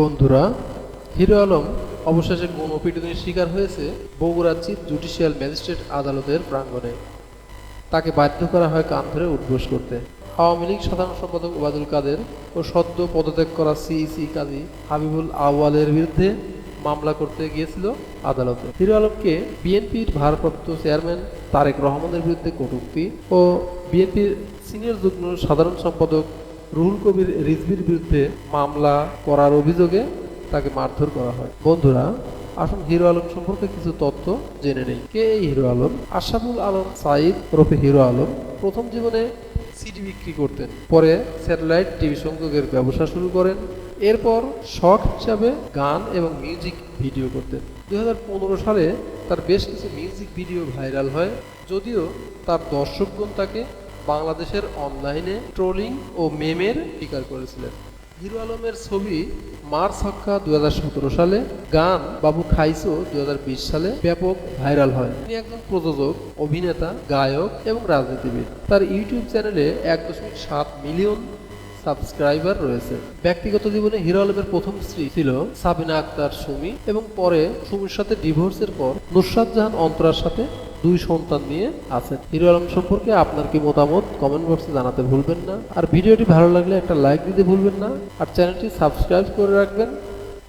বন্ধুরা, হিরো আলম অবশেষে গণপিটুনির শিকার হয়েছে বগুড়া চিফ জুডিশিয়াল ম্যাজিস্ট্রেট আদালতের প্রাঙ্গণে। তাকে বাধ্য করা হয় কান ধরে উদ্বোস করতে। আওয়ামী লীগ সাধারণ সম্পাদক ওবায়দুল কাদের ও সদ্য পদত্যাগ করা সিইসি কাজী হাবিবুল আওয়ালের বিরুদ্ধে মামলা করতে গিয়েছিল আদালতে। হিরো আলমকে বিএনপির ভারপ্রাপ্ত চেয়ারম্যান তারেক রহমানের বিরুদ্ধে কটূক্তি ও বিএনপির সিনিয়র যুগ্ম সাধারণ সম্পাদক রুহুল কবির রিজভির বিরুদ্ধে মামলা করার অভিযোগে তাকে মারধর করা হয়। বন্ধুরা, আসুন হিরো আলম সম্পর্কে কিছু তথ্য জেনে নেই। কে এই হিরো আলম? আশাফুল আলম সাইদ ওরফে হিরো আলম। প্রথম জীবনে সিডি বিক্রি করতেন। পরে স্যাটেলাইট টিভি সংযোগের ব্যবসা শুরু করেন। এরপর শখ হিসাবে গান এবং মিউজিক ভিডিও করতেন। দু হাজার পনেরো সালে তার বেশ কিছু মিউজিক ভিডিও ভাইরাল হয়, যদিও তার দর্শকগণ তাকে বাংলাদেশের অনলাইনে ট্রোলিং ও মেমের শিকার করেছিলেন। হিরো আলমের ছবি মার্চ হক্কা দু সালে, গান বাবু খাইসো দুহাজার বিশ সালে ব্যাপক ভাইরাল হয়। তিনি একজন প্রযোজক, অভিনেতা, গায়ক এবং রাজনীতিবিদ। তার ইউটিউব চ্যানেলে এক দশমিক সাত মিলিয়ন সাবস্ক্রাইবার রয়েছে। ব্যক্তিগত জীবনে হিরো আলমের প্রথম স্ত্রী ছিল সাবিনা আক্তার সুমি এবং পরে সুমির সাথে ডিভোর্সের পর নুসরাত জাহান অন্তরার সাথে দুই সন্তান নিয়ে আছেন। হিরো আলম সম্পর্কে আপনার কি মতামত? কমেন্ট বক্সে জানাতে ভুলবেন না। আর ভিডিওটি ভালো লাগলে একটা লাইক দিতে ভুলবেন না। আর চ্যানেলটি সাবস্ক্রাইব করে রাখবেন,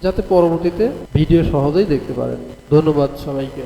যাতে পরবর্তীতে ভিডিও সহজেই দেখতে পারেন। ধন্যবাদ সবাইকে।